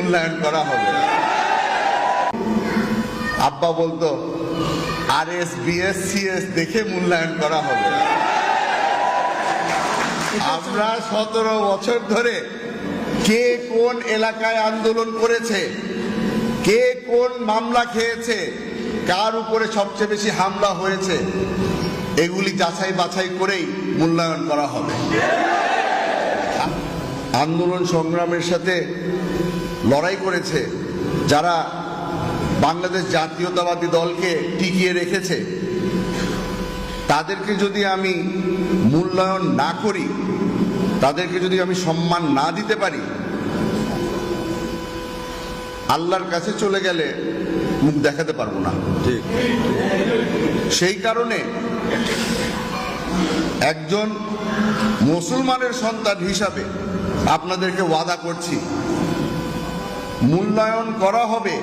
মূল্যায়ন করা হবে। আব্বা বলতো আর এস বিএস, সিএস দেখে মূল্যায়ন করা হবে। আমরা সতেরো বছর ধরে কে কোন এলাকায় আন্দোলন করেছে, কে কোন মামলা খেয়েছে, কার উপরে সবচেয়ে বেশি হামলা হয়েছে, এগুলি যাচাই বাছাই করেই মূল্যায়ন করা হবে। আন্দোলন সংগ্রামের সাথে লড়াই করেছে যারা বাংলাদেশ জাতীয়তাবাদী দলকে টিকিয়ে রেখেছে তাদেরকে যদি আমি মূল্যায়ন না করি তাদেরকে যদি আমি সম্মান না দিতে পারি আল্লাহর কাছে চলে গেলে মুখ দেখাতে পারব না। সেই কারণে একজন মুসলমানের সন্তান হিসাবে আপনাদেরকে ওয়াদা করছি মূল্যায়ন করা হবে।